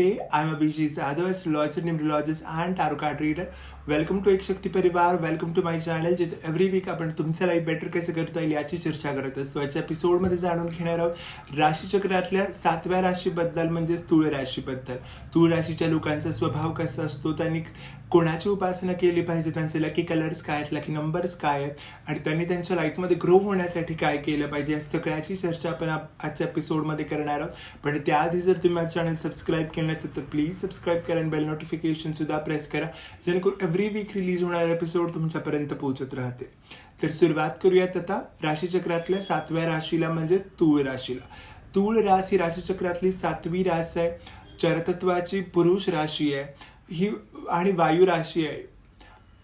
Namaste. I'm Abhijit Sadhu, astrologer, numerologist, and tarot card reader. Welcome to Ek Shakti Parivar welcome to my channel जिथे every week आपण तुमचं life better कसं करता येईल याची चर्चा करत असतो याच्या एपिसोडमध्ये जाणून घेणार आहोत राशीचक्रातल्या सातव्या राशीबद्दल म्हणजेच तुळ राशीबद्दल तुळ राशीच्या लोकांचा स्वभाव कसा असतो त्यांनी कोणाची उपासना केली पाहिजे त्यांचे लकी कलर्स काय आहेत लकी नंबर्स काय आहेत आणि त्यांनी त्यांच्या लाईफमध्ये ग्रो होण्यासाठी काय केलं पाहिजे या सगळ्याची चर्चा आपण आजच्या एपिसोडमध्ये करणार आहोत पण त्याआधी जर तुम्ही माझं चॅनल सबस्क्राईब केलं नसेल तर प्लीज सबस्क्राईब करा आणि बेल नोटिफिकेशन सुद्धा प्रेस करा। जेणेकरून एव्हरी वीक रिलीज होणारे एपिसोड तुमच्यापर्यंत पोहोचत राहते। तर सुरुवात करूयात आता राशीचक्रातल्या सातव्या राशीला म्हणजे तूळ राशीला। तूळ रास ही राशीचक्रातली सातवी रास आहे चरतत्वाची पुरुष राशी आहे ही आणि वायू राशी आहे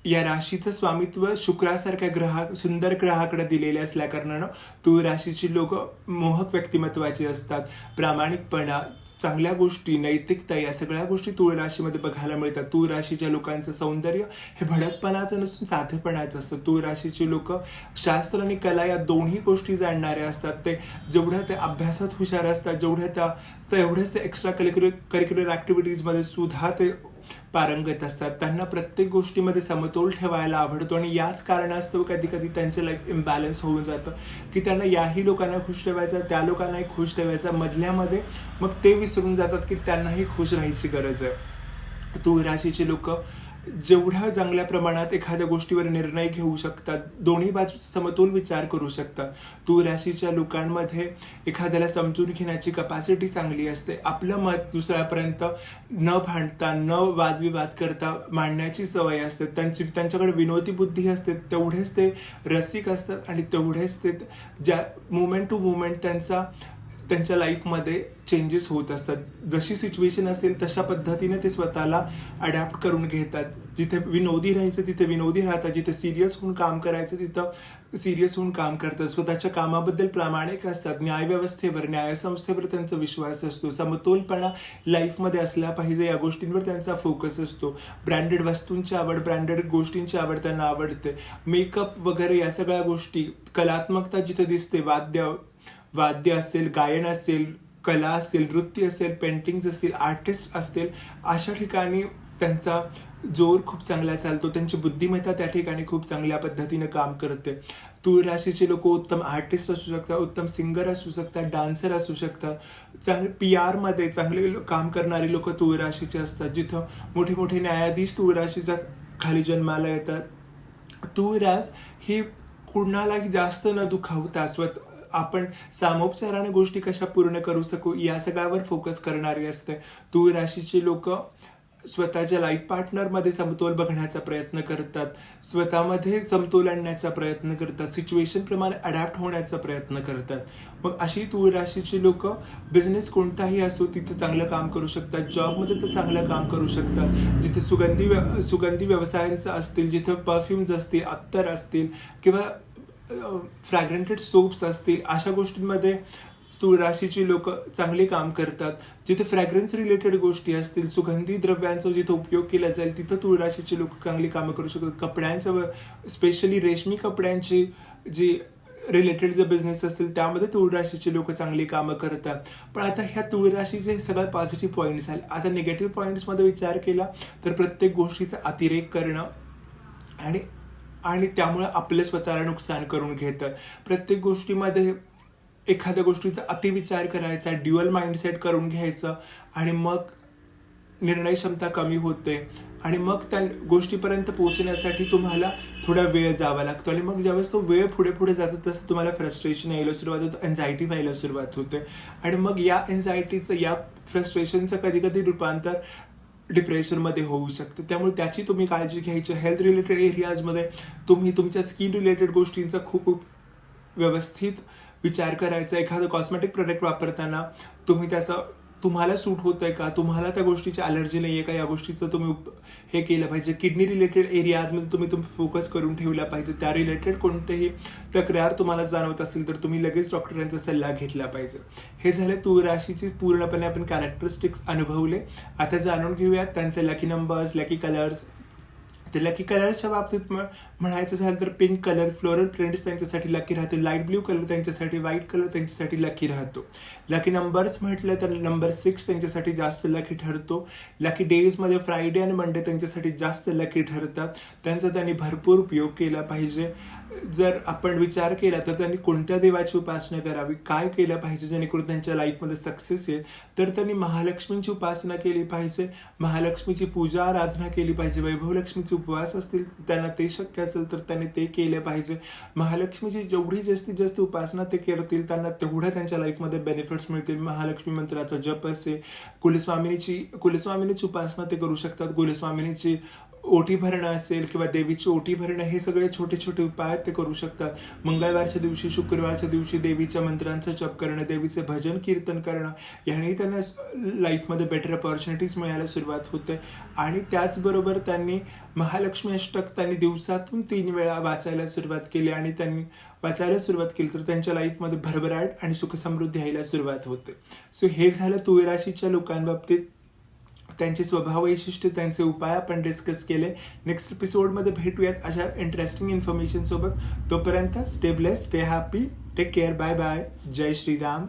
या राशीचं स्वामित्व शुक्रासारख्या ग्रहा सुंदर ग्रहाकडे दिलेले असल्या कारणानं तूळ राशीची लोक मोहक व्यक्तिमत्वाची असतात प्रामाणिकपणा चांगल्या गोष्टी नैतिकता या सगळ्या गोष्टी तुळ राशीमध्ये बघायला मिळतात. तूळ राशीच्या लोकांचं सौंदर्य हे भडकपणाचं नसून साधेपणाचं असतं. तूळ राशीची लोक शास्त्र आणि कला या दोन्ही गोष्टी जाणणारे असतात. ते जेवढ्या ते अभ्यासात हुशार असतात जेवढ्या त्या तेवढ्याच ते एक्स्ट्रा करिक्युलर करिक्युलर ॲक्टिव्हिटीजमध्ये सुद्धा ते पारंगत असतात. त्यांना प्रत्येक गोष्टीमध्ये समतोल ठेवायला आवडतो आणि याच कारणास्तव कधी कधी त्यांचं लाईफ इम्बॅलन्स होऊन जातं. की त्यांना याही लोकांना खुश ठेवायचं त्या लोकांनाही खुश ठेवायचं मधल्यामध्ये मग ते विसरून जातात की त्यांनाही खुश राहायची गरज आहे. तू राशीची लोकं जेवढ्या चांगल्या प्रमाणात एखाद्या गोष्टीवर निर्णय घेऊ शकतात दोन्ही बाजूचा समतोल विचार करू शकतात तू राशीच्या लोकांमध्ये एखाद्याला समजून घेण्याची कपॅसिटी चांगली असते. आपलं मत दुसऱ्यापर्यंत न भांडता न वादविवाद करता मांडण्याची सवय असते. त्यांची त्यांच्याकडे विनोदी बुद्धी असते तेवढेच ते रसिक असतात आणि तेवढेच ते ज्या मुमेंट टू मुमेंट त्यांचा त्यांच्या लाईफमध्ये चेंजेस होत असतात. जशी सिच्युएशन असेल तशा पद्धतीने ते स्वतःला अडॅप्ट करून घेतात. जिथे विनोदी राहायचं तिथे विनोदी राहतात. जिथे सिरियस होऊन काम करायचं तिथं सिरियस होऊन काम करतात. स्वतःच्या कामाबद्दल प्रामाणिक असतात. न्यायव्यवस्थेवर न्यायसंस्थेवर त्यांचा विश्वास असतो. समतोलपणा लाईफमध्ये असला पाहिजे या गोष्टींवर त्यांचा फोकस असतो. ब्रँडेड वस्तूंची आवड ब्रँडेड गोष्टींची आवड त्यांना आवडते. मेकअप वगैरे या सगळ्या गोष्टी कलात्मकता जिथे दिसते वाद्य वाद्य असेल गायन असेल कला असेल नृत्य असेल पेंटिंग्स असतील आर्टिस्ट असतील अशा ठिकाणी त्यांचा जोर खूप चांगला चालतो. त्यांची बुद्धिमत्ता त्या ठिकाणी खूप चांगल्या पद्धतीने काम करते. तूळ राशीचे लोक उत्तम आर्टिस्ट असू शकतात उत्तम सिंगर असू शकतात डान्सर असू शकतात. चांगले पी आरमध्ये चांगले काम करणारे लोक तूळ राशीचे असतात. जिथं मोठे मोठे न्यायाधीश तूळ राशीच्या खाली जन्माला येतात. तूळ रास ही कुणालाही जास्त न दुखावता स्वत आपण सामोपचाराने गोष्टी कशा पूर्ण करू शकू या सगळ्यावर फोकस करणारी असते. तूळ राशीची लोक स्वतःच्या लाईफ पार्टनरमध्ये समतोल बघण्याचा प्रयत्न करतात. स्वतःमध्ये समतोल आणण्याचा प्रयत्न करतात. सिच्युएशन प्रमाणे अडॅप्ट होण्याचा प्रयत्न करतात. मग अशी तूळ राशीची लोक बिझनेस कोणताही असो तिथे चांगलं काम करू शकतात. जॉबमध्ये तर चांगलं काम करू शकतात. जिथे सुगंधी व्य- सुगंधी व्यवसायांचं असतील जिथे परफ्युम्स असतील अत्तर असतील किंवा फ्रॅग्रंटेड सोप्स असतील अशा गोष्टींमध्ये स्थूळ राशीची लोक चांगले काम करतात. जिथे फ्रॅग्रन्स रिलेटेड गोष्टी असतील सुगंधी द्रव्यांचा जिथे उपयोग केला जाईल तिथं तुळ राशीची लोक चांगली कामं करू शकतात. कपड्यांचं स्पेशली रेशमी कपड्यांची जी रिलेटेड जे बिझनेस असतील त्यामध्ये तुळ राशीचे लोक चांगली कामं करतात. पण आता ह्या तुळ राशीचे सगळ्यात पॉझिटिव्ह पॉईंट्स आहेत. आता निगेटिव्ह पॉईंट्समध्ये विचार केला तर प्रत्येक गोष्टीचा अतिरेक करणं आणि आणि त्यामुळे आपले स्वतःला नुकसान करून घेतं. प्रत्येक गोष्टीमध्ये एखाद्या गोष्टीचा अतिविचार करायचा ड्युअल माइंडसेट करून घ्यायचं आणि मग निर्णय क्षमता कमी होते. आणि मग त्या गोष्टीपर्यंत पोहोचण्यासाठी तुम्हाला थोडा वेळ जावा लागतो. आणि मग ज्यावेळेस तो वेळ पुढे पुढे जातो तसं तुम्हाला फ्रस्ट्रेशन यायला सुरुवात होतं एन्झायटी व्हायला सुरुवात होते. आणि मग या एन्झायटीचं या फ्रस्ट्रेशनचं कधी कधी रूपांतर डिप्रेशनमध्ये होऊ शकते. त्यामुळे त्याची तुम्ही काळजी घ्यायची. हेल्थ रिलेटेड एरियाजमध्ये तुम्ही तुमच्या स्किन रिलेटेड गोष्टींचा खूप व्यवस्थित विचार करायचा. एखादं कॉस्मेटिक प्रोडक्ट वापरताना तुम्ही त्याचं तुम्हाला सूट होत आहे का? तुम्हाला त्या गोष्टीची अलर्जी नाही आहे का? या गोष्टीचं तुम्ही उप- हे केलं पाहिजे. किडनी रिलेटेड एरियाजमध्ये तुम्ही तुम्ही फोकस करून ठेवला पाहिजे. त्या रिलेटेड कोणतेही तक्रार तुम्हाला जाणवत असेल तर तुम्ही लगेच डॉक्टरांचा सल्ला घेतला पाहिजे. हे झाले तू राशीची पूर्णपणे आपण कॅरेक्टरिस्टिक्स अनुभवले. आता जाणून घेऊयात त्यांचे लकी नंबर्स लकी कलर्स तर लकी कलरच्या बाबतीत म- म्हणायचं झालं तर पिंक कलर फ्लोरल प्रिंट्स त्यांच्यासाठी लकी राहते. लाइट ब्ल्यू कलर त्यांच्यासाठी व्हाईट कलर त्यांच्यासाठी लकी राहतो. लकी नंबर्स म्हटलं तर नंबर सिक्स त्यांच्यासाठी जास्त लकी ठरतो. लकी डेजमध्ये फ्रायडे आणि मंडे त्यांच्यासाठी जास्त लकी ठरतात. त्यांचा त्यांनी भरपूर उपयोग केला पाहिजे. जर आपण विचार केला तर त्यांनी कोणत्या देवाची उपासना करावी? काय केलं पाहिजे? जेणेकरून त्यांच्या लाईफमध्ये सक्सेस येईल. तर त्यांनी महालक्ष्मींची उपासना केली पाहिजे. महालक्ष्मीची पूजा आराधना केली पाहिजे. वैभवलक्ष्मीची उपवास असतील त्यांना ते शक्य असेल तर त्यांनी ते केले पाहिजे. महालक्ष्मीची जेवढी जास्तीत जास्त उपासना ते करतील त्यांना तेवढ्या त्यांच्या लाईफमध्ये बेनिफिट्स मिळतील. महालक्ष्मी मंत्राचा जप असे कुलस्वामिनीची कुलस्वामिनीची उपासना ते करू शकतात. कुलस्वामिनीची ओटी भरणं असेल किंवा देवीची ओटी भरणं हे सगळे छोटे छोटे उपाय ते करू शकतात. मंगळवारच्या दिवशी शुक्रवारच्या दिवशी देवीच्या मंत्रांचा जप करणं देवीचे भजन कीर्तन करणं याने त्यांना लाईफमध्ये बेटर ऑपॉर्च्युनिटीज मिळायला सुरुवात होते. आणि त्याचबरोबर त्यांनी महालक्ष्मी अष्टक त्यांनी दिवसातून तीन वेळा वाचायला सुरुवात केली. आणि त्यांनी वाचायला सुरुवात केली तर त्यांच्या लाईफमध्ये भरभराट आणि सुखसमृद्धी यायला सुरुवात होते. सो हे झालं तुवे राशीच्या लोकांबाबतीत. त्यांचे स्वभाव वैशिष्ट्य त्यांचे उपाय आपण डिस्कस केले. नेक्स्ट एपिसोडमध्ये भेटूयात अशा इंटरेस्टिंग इन्फॉर्मेशनसोबत तोपर्यंत stay bless stay happy take care bye bye जय श्रीराम.